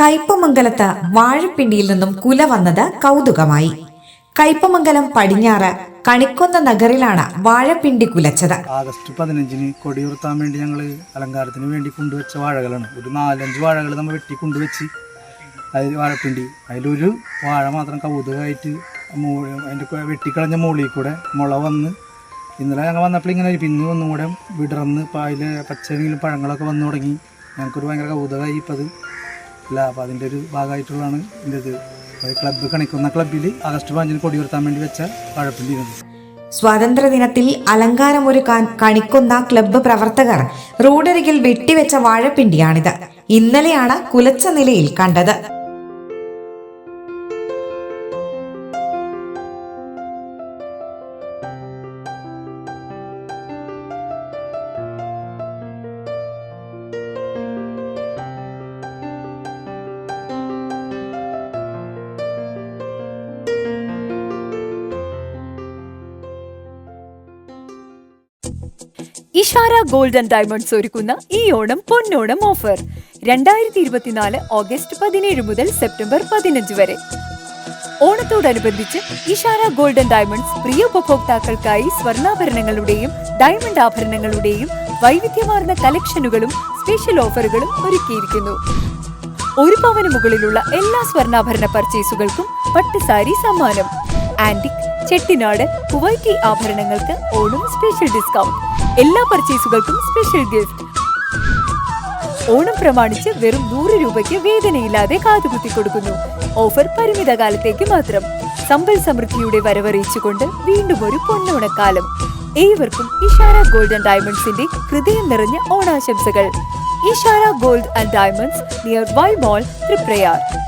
കയ്പമംഗലത്ത് വാഴപ്പിണ്ടിയിൽ നിന്നും കുല വന്നത് കൗതുകമായി. കയ്പമംഗലം പടിഞ്ഞാറ് കണിക്കൊന്ന നഗറിലാണ് വാഴപ്പിണ്ടി കുലച്ചത്. ആഗസ്റ്റ് പതിനഞ്ചിന് കൊടിയുർത്താൻ വേണ്ടി ഞങ്ങൾ അലങ്കാരത്തിന് വേണ്ടി കൊണ്ടുവച്ച വാഴകളാണ്. ഒരു നാലഞ്ച് വാഴകൾ നമ്മൾ വെട്ടി കൊണ്ടുവച്ച് അതിൽ വാഴപ്പിണ്ടി. അതിലൊരു വാഴ മാത്രം കൗതുകമായിട്ട് അതിന്റെ വെട്ടിക്കളഞ്ഞ മുകളിൽ കൂടെ മുള വന്ന് ഇന്നലെ ഞങ്ങൾ വന്നപ്പോൾ ഇങ്ങനെ പിന്നെ ഒന്നും കൂടെ വിടർന്ന് അതിൽ പച്ചനെങ്കിലും പഴങ്ങളൊക്കെ വന്നു തുടങ്ങി. ഞങ്ങൾക്കൊരു ഭയങ്കര കൗതുകമായി ഇപ്പം അത് ഇല്ല അപ്പോൾ അതിന്റെ ഒരു ഭാഗമായിട്ടുള്ളതാണ് ഇതിന്റെ ഇത്. ക്ലബ്ബ് കണിക്കുന്ന ക്ലബ്ബിൽ ആഗസ്റ്റ് പതിനഞ്ചിന് കൊടിയുർത്താൻ വേണ്ടി വെച്ച വാഴപ്പിണ്ടി ഇരുന്നത് സ്വാതന്ത്ര്യദിനത്തിൽ അലങ്കാരമൊരുക്കാൻ കണിക്കുന്ന ക്ലബ്ബ് പ്രവർത്തകർ റോഡരികിൽ വെട്ടിവെച്ച വാഴപ്പിണ്ടിയാണിത്. ഇന്നലെയാണ് കുലച്ച നിലയിൽ കണ്ടത്. ഇഷാര ഗോൾഡ് ആൻഡ് ഡയമണ്ട്സ് ഒരുക്കുന്ന ഈ ഓണം പൊന്നോണം ഓഫർ. രണ്ടായിരത്തി ഇരുപത്തിനാല് ഓഗസ്റ്റ് പതിനേഴ് മുതൽ സെപ്റ്റംബർ പതിനഞ്ച് വരെ. ഓണത്തോടനുബന്ധിച്ച് ഇഷാര ഗോൾഡൻ ഡയമണ്ട്സ് പ്രിയ ഉപഭോക്താക്കൾക്കായി സ്വർണാഭരണങ്ങളുടെയും ഡയമണ്ട് ആഭരണങ്ങളുടെയും വൈവിധ്യമാർന്ന കളക്ഷനുകളും സ്പെഷ്യൽ ഓഫറുകളും ഒരുക്കിയിരിക്കുന്നു. ഒരു പവന് മുകളിലുള്ള എല്ലാ സ്വർണാഭരണ പർച്ചേസുകൾക്കും പട്ടുസാരി സമ്മാനം. ആന്റിക് ചെട്ടിനാട് കുവൈറ്റി ആഭരണങ്ങൾക്ക് ഓണം സ്പെഷ്യൽ ഡിസ്കൗണ്ട് എല്ലാ പർച്ചേസുകൾക്കും സ്പെഷ്യൽ ഗിഫ്റ്റ് ഓണം പ്രമാണിച്ച് വെറും നൂറ് രൂപയ്ക്ക് വേദനയില്ലാതെ കാതുകുത്തി കൊടുക്കുന്നു. ഓഫർ പരിമിത കാലത്തേക്ക് മാത്രം. സമ്പൽ സമൃദ്ധിയുടെ വരവറിയിച്ചുകൊണ്ട് വീണ്ടും ഒരു പൊന്നോണക്കാലം. ഏവർക്കും ഇഷാര ഗോൾഡ് ആൻഡ് ഡയമണ്ട്സിന്റെ ഹൃദയം നിറഞ്ഞ ഓണാശംസകൾ. Ishara gold and diamonds near Y mall Thriprayar